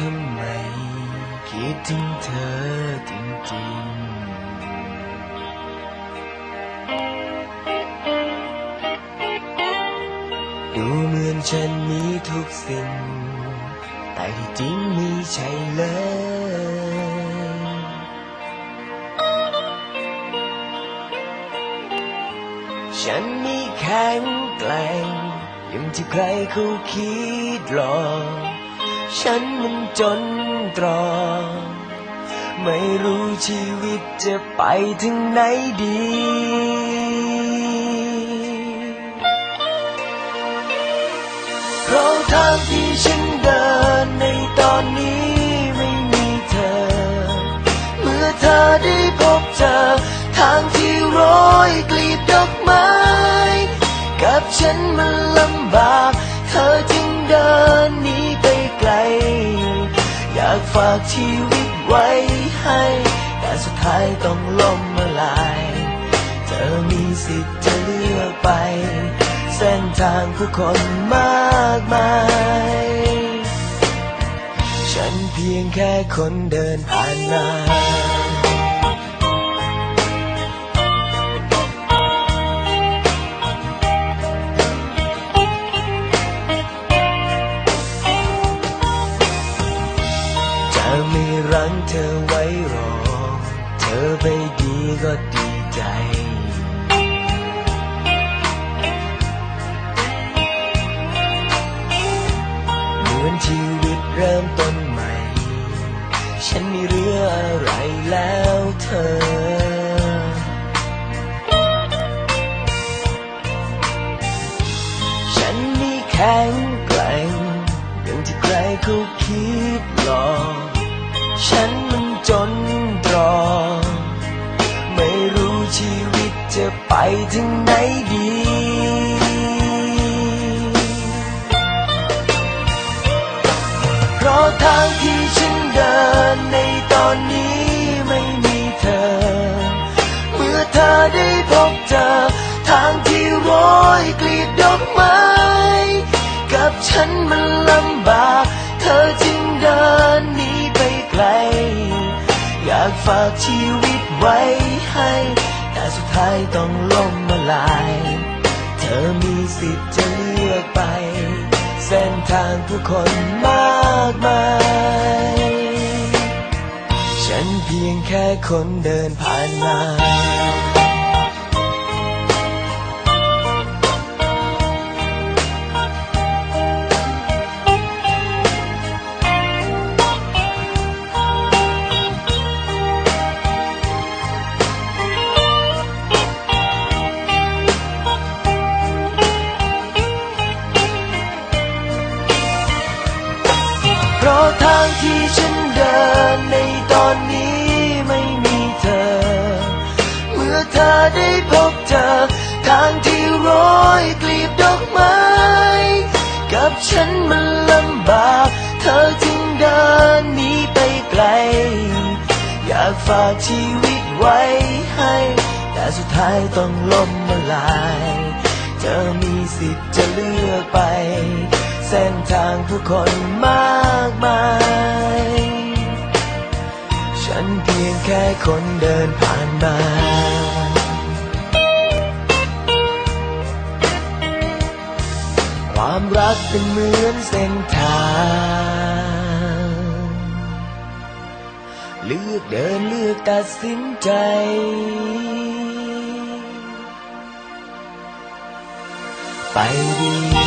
ทำไม คิดถึงเธอจริงๆ ดูเหมือนฉันมีทุกสิ่ง แต่ที่จริงมีใช่เลยฉันมีแข็งแกร่งย่งที่ใครเขาคิดหรอก ฉันมันจนตรอก ไม่รู้ชีวิตจะไปถึงไหนดี เพราะทางที่ฉันเดินในตอนนี้ไม่มีเธอ เมื่อเธอได้พบเจอทางที่โรยกลีบดอกไม้ กับฉันมันลำบาก ฝากชีวิตไว้ให้ แต่สุดท้ายต้องล้มละลาย เธอมีสิทธิ์จะเลือกไป เส้นทางผู้คนมากมาย ฉันเพียงแค่คนเดินผ่านมา อไว้รอ เธอไปดีก็ดีใจ เหมือนชีวิตเริ่มต้นใหม่ ฉันมีเรืออะไรแล้วเธอ ฉันมีแข็งแกร่งอย่างที่ใครเขาคิดหรอก ฉันมันจนตรอกไม่รู้ชีวิตจะไปถึงไหนดีเพราะทางที่ฉันเดินในตอนนี้ไม่มีเธอ เมื่อเธอได้พบเจอ ทางที่โรยกลีบดอกไม้ กับฉันมันลำบาก ฝากชีวิตไว้ให้ แต่สุดท้ายต้องล้มมาลาย เธอมีสิทธิ์จะเลือกไป เส้นทางผู้คนมากมาย ฉันเพียงแค่คนเดินผ่านมา ทางที่ฉันเดินในตอนนี้ไม่มีเธอ เมื่อเธอได้พบเจอทางที่โรยกลีบดอกไม้ กับฉันมันลำบาก เธอจึงเดินหนีไปไกล อยากฝากชีวิตไว้ให้ แต่สุดท้ายต้องล้มละลาย เธอมีสิทธิ์จะเลือกไป เส้นทางผู้คนมากมาย ฉันเพียงแค่คนเดินผ่านมาความรักเป็นเหมือนเส้นทาง เลือกเดินเลือกตัดสินใจ ไปดี